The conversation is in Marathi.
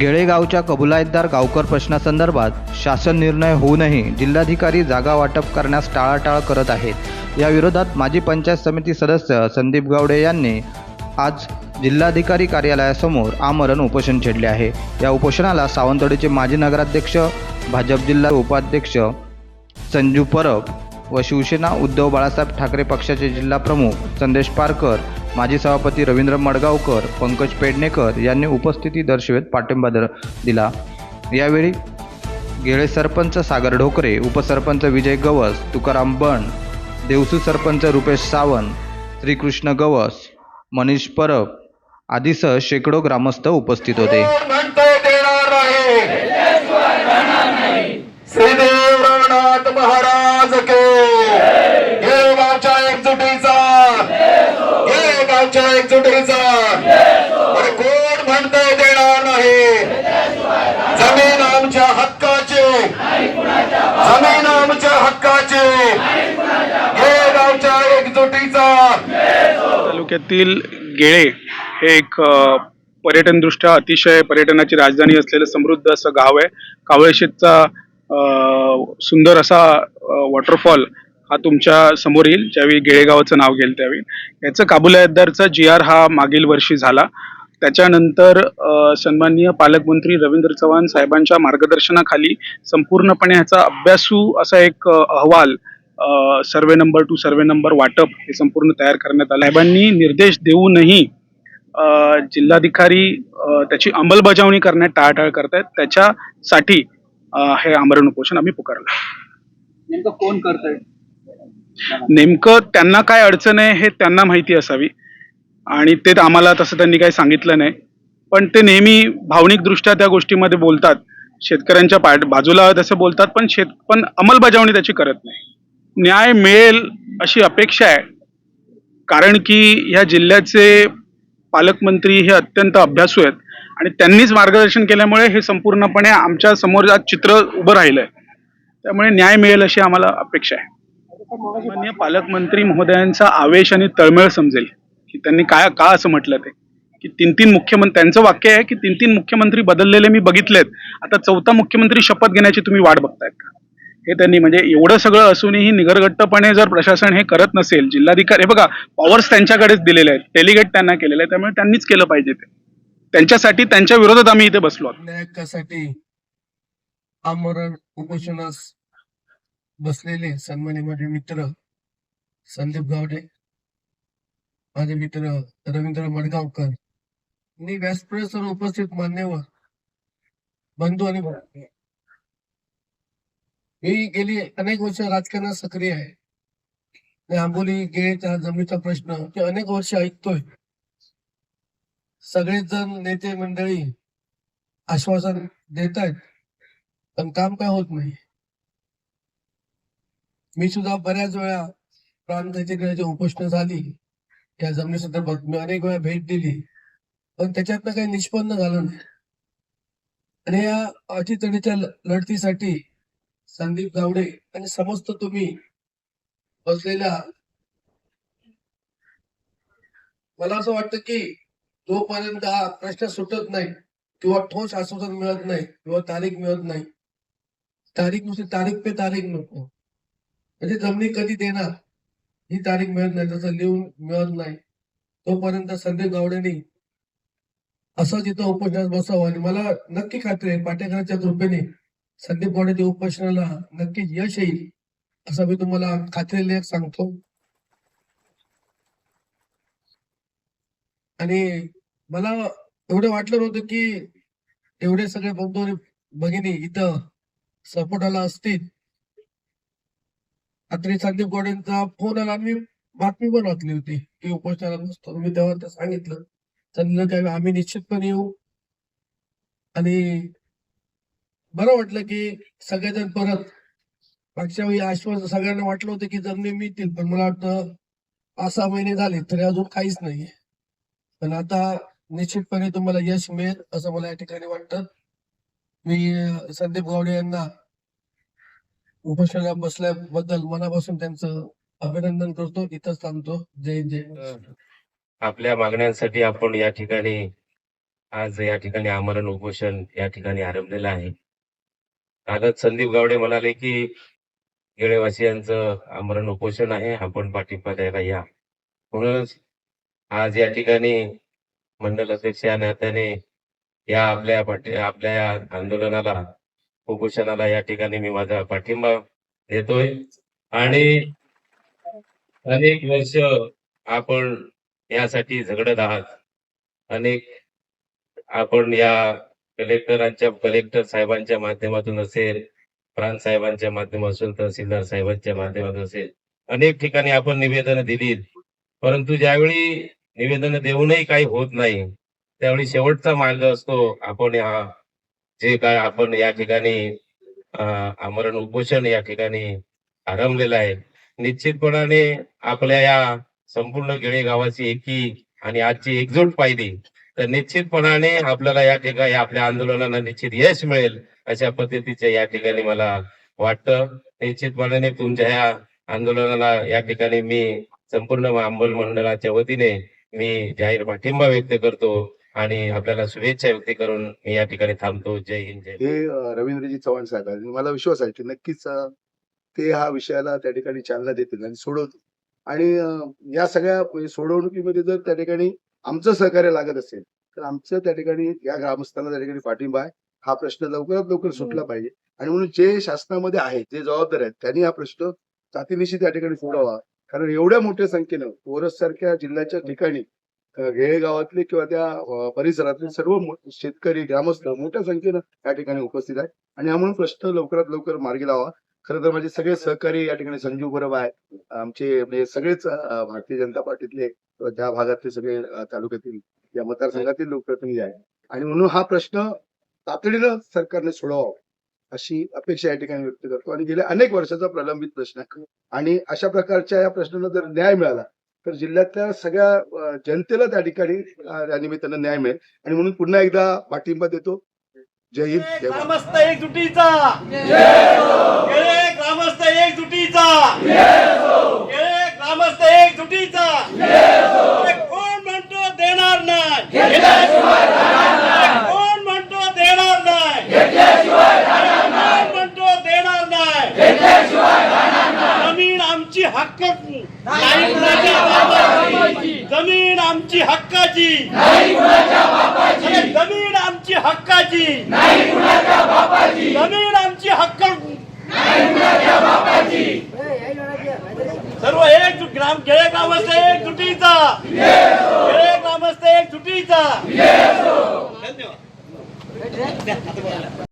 गेळेगावच्या कबुलायतदार गावकर प्रश्नासंदर्भात शासन निर्णय होऊनही जिल्हाधिकारी जागा वाटप करण्यास टाळाटाळ करत आहेत. या विरोधात माजी पंचायत समिती सदस्य संदीप गावडे यांनी आज जिल्हाधिकारी कार्यालयासमोर आमरण उपोषण छेडले आहे. या उपोषणाला सावंतवाडीचे माजी नगराध्यक्ष भाजप जिल्हा उपाध्यक्ष संजू परब व शिवसेना उद्धव बाळासाहेब ठाकरे पक्षाचे जिल्हा प्रमुख संदेश पारकर माजी सभापती रवींद्र मडगावकर पंकज पेडणेकर यांनी उपस्थिती दर्शवेत पाठिंबा दर दिला. यावेळी गेळे सरपंच सागर ढोकरे उपसरपंच विजय गवस तुकाराम बण देवसू सरपंच रुपेश सावंत श्रीकृष्ण गवस मनीष परब आदीसह शेकडो ग्रामस्थ उपस्थित होते. रघुनाथ महाराज के हे गावच्या एकजुटीचा हे गावच्या एकजुटीचा अरे कोण म्हणतोय देणार नाही जमीन आमच्या हक्काची जमीन आमच्या हक्काची हे गावच्या एकजुटीचा तालुक्यातील गेळे हे एक पर्यटनदृष्ट्या अतिशय पर्यटनाची राजधानी असलेलं समृद्ध असं गाव आहे. कावळेशेतचा सुंदर असा वॉटरफॉल हा तुमच्यासमोर येईल. ज्यावेळी गेळेगावाचं नाव घेईल त्यावेळी. याचं काबुलायतदारचा जी आर हा मागील वर्षी झाला. त्याच्यानंतर सन्माननीय पालकमंत्री रवींद्र चव्हाण साहेबांच्या मार्गदर्शनाखाली संपूर्णपणे ह्याचा अभ्यासू असा एक अहवाल survey number two survey number वाटप हे संपूर्ण तयार करण्यात आलं. साहेबांनी निर्देश देऊनही जिल्हाधिकारी त्याची अंमलबजावणी करण्यात टाळाटाळ करतायत. त्याच्यासाठी हे आमरण उपोषण आम्ही पुकारलं. नेमकं कोण करतंय? नेमकं त्यांना काय अडचण आहे हे त्यांना माहिती असावी. आणि ते आम्हाला तसं त्यांनी काही सांगितलं नाही. पण ते नेहमी भावनिकदृष्ट्या त्या गोष्टीमध्ये बोलतात. शेतकऱ्यांच्या पा बाजूला तसं बोलतात पण शेत पण अंमलबजावणी त्याची करत नाही. न्याय मिळेल अशी अपेक्षा आहे. कारण की ह्या जिल्ह्याचे पालकमंत्री हे अत्यंत अभ्यासू आहेत आणि त्यांनीच मार्गदर्शन केल्यामुळे हे संपूर्णपणे आमच्यासमोर आज चित्र उभं राहिलंय. त्यामुळे न्याय मिळेल अशी आम्हाला अपेक्षा आहे. माननीय पालकमंत्री महोदयांचा आवेश आणि तळमळ समजेल की त्यांनी काय का असं म्हटलं ते? की तीन तीन मुख्यमंत्री त्यांचं वाक्य आहे की तीन तीन मुख्यमंत्री बदललेले मी बघितलेत. आता चौथा मुख्यमंत्री शपथ घेण्याची तुम्ही वाट बघतायत का? हे त्यांनी म्हणजे एवढं सगळं असूनही निगरगट्टपणे जर प्रशासन हे करत नसेल जिल्हाधिकारी बघा पॉवर्स त्यांच्याकडेच दिलेले आहेत डेलिगेट त्यांना केलेले आहे त्यामुळे त्यांनीच केलं पाहिजे ते. त्यांच्यासाठी त्यांच्या विरोधात आम्ही इथे बसलो आहोत. आमरण उपोषणास बसलेले सन्मान्य माझे मित्र संदीप गावडे माझे मित्र रवींद्र मडगावकर मी व्यासपीठावर उपस्थित मान्यवर बंधू आणि मी गेली अनेक वर्ष राजकारणात सक्रिय आहे. आंबोली गेळेचा जमिनीचा प्रश्न ते अनेक वर्ष ऐकतोय. सगळेच जण नेते मंडळी आश्वासन देत आहेत पण काम काय होत नाही. मी सुद्धा बऱ्याच वेळा प्रांताची उपोषण झाली. या जमिनी संदर्भात मी अनेक वेळा भेट दिली. पण त्याच्यातनं काही निष्पन्न झालं नाही. आणि या अटीतडीच्या लढतीसाठी संदीप गावडे आणि समस्त तुम्ही बसलेल्या मला असं वाटतं की जोपर्यंत हा प्रश्न सुटत नाही किंवा ठोस आश्वासन मिळत नाही किंवा तारीख मिळत नाही. तारीख नुसती तारीख पे तारीख नको. म्हणजे जमिनी कधी देणार? ही तारीख मिळत नाही तसं लिहून मिळत नाही. तोपर्यंत संदीप गावडेनी असं जिथं उपोषणात बसावं आणि मला नक्की खात्री आहे पाटेकरांच्या कृपेने संदीप गावडेच्या उपोषणाला नक्कीच यश येईल असं मी तुम्हाला खात्रीने सांगतो. आणि मला एवढं वाटलं नव्हतं की एवढे सगळे बंधू आणि भगिनी इथं सपोर्टाला असतील. रात्री संदीप गोडेंचा फोन आला आणि मी बातमी पण वाचली होती की उपोषणाला बसतो मी तेव्हा ते सांगितलं संध्याकाळी आम्ही निश्चितपणे येऊ. आणि बरं वाटलं की सगळेजण परत मागच्या वेळी आश्वासन सगळ्यांना वाटलं होतं की जमिनी मिळतील पण मला वाटतं पाच सहा महिने झाले तरी अजून काहीच नाहीये. पण आता निश्चितपणे तुम्हाला यश मिळेल असं मला या ठिकाणी वाटतं. मी संदीप गावडे यांना उपोषणाला बसल्याबद्दल मनापासून त्यांचं अभिनंदन करतो इथंच थांबतो. जय जय. आपल्या मागण्यांसाठी आपण या ठिकाणी आज या ठिकाणी आमरण उपोषण या ठिकाणी आरंभलेलं आहे. कालच संदीप गावडे म्हणाले की गेळेवासियांचं आमरण उपोषण आहे आपण पाठिंबा द्यायला या. म्हणूनच आज या ठिकाणी मंडल अध्यक्ष या नात्याने या आपल्या पाठी आपल्या या आंदोलनाला उपोषणाला या ठिकाणी मी माझा पाठिंबा देतोय. आणि अनेक वर्ष आपण यासाठी झगडत आहात. अनेक आपण या कलेक्टरांच्या कलेक्टर साहेबांच्या माध्यमातून असेल प्रांत साहेबांच्या माध्यमातून तहसीलदार साहेबांच्या माध्यमातून असेल अनेक ठिकाणी आपण निवेदनं दिलीत. परंतु ज्यावेळी निवेदन देऊनही काही होत नाही त्यावेळी शेवटचा मार्ग असतो आपण हा जे काय आपण या ठिकाणी आमरण उपोषण या ठिकाणी आरंभलेलं आहे. निश्चितपणाने आपल्या या संपूर्ण गेळे गावाची एकी आणि आजची एकजूट पाहिली तर निश्चितपणाने आपल्याला या ठिकाणी आपल्या आंदोलनाला निश्चित यश मिळेल अशा पद्धतीचे या ठिकाणी मला वाटतं. निश्चितपणाने तुमच्या या आंदोलनाला या ठिकाणी मी संपूर्ण अंबल मंडळाच्या वतीने मी जाहीर पाठिंबा व्यक्त करतो आणि आपल्याला शुभेच्छा व्यक्त करून मी या ठिकाणी थांबतो. जय हिंद जय हे रवींद्रजी चव्हाण साहेब आणि मला विश्वास आहे की नक्कीच ते हा विषयाला त्या ठिकाणी चालना देतील आणि सोडवतील. आणि या सगळ्या म्हणजे सोडवणुकीमध्ये जर त्या ठिकाणी आमचं सहकार्य लागत असेल तर आमचं त्या ठिकाणी या ग्रामस्थांना त्या ठिकाणी पाठिंबा आहे. हा प्रश्न लवकरात लवकर सुटला पाहिजे. आणि म्हणून जे शासनामध्ये आहेत जे जबाबदार आहेत त्यांनी हा प्रश्न तातडीनिशी त्या ठिकाणी सोडवा कारण एवढ्या मोठ्या संख्येनं ओरस सारख्या जिल्ह्याच्या ठिकाणी अ, घेळे गावातले किंवा त्या परिसरातले सर्व शेतकरी ग्रामस्थ मोठ्या संख्येनं या ठिकाणी उपस्थित आहेत. आणि हा म्हणून प्रश्न लवकरात लवकर मार्गी लावा. खरं तर माझे सगळे सहकारी या ठिकाणी संजीव बरोबर आहेत. आमचे म्हणजे सगळेच भारतीय जनता पार्टीतले ज्या भागातले सगळे तालुक्यातील या मतदारसंघातील लोकप्रतिनिधी आहेत. आणि म्हणून हा प्रश्न तातडीनं सरकारने सोडवावा अशी अपेक्षा या ठिकाणी व्यक्त करतो. आणि गेल्या अनेक वर्षाचा प्रलंबित प्रश्न आहे. आणि अशा प्रकारच्या या प्रश्नांना जर न्याय मिळाला तर जिल्ह्यातल्या सगळ्या जनतेला त्या ठिकाणी या निमित्तानं न्याय मिळेल. आणि म्हणून पुन्हा एकदा पाठिंबा देतो. जय हिंद जय. ग्रामस्थ एकजुटीचा ग्रामस्थ एकजुटीचा गेले ग्रामस्थ एकजुटीचा कोण म्हणतो देणार नाही कोण म्हणतो देणार नाही कोण म्हणतो देणार नाही जमीन आमची हक्क. जमीन आमची हक्काची अरे जमीन आमची हक्काची जमीन आमची हक्क. सर्व एक ग्राम गेळे ग्रामस्थ एक जुटीचा. गेळे ग्रामस्थ एक जुटीचा. धन्यवाद.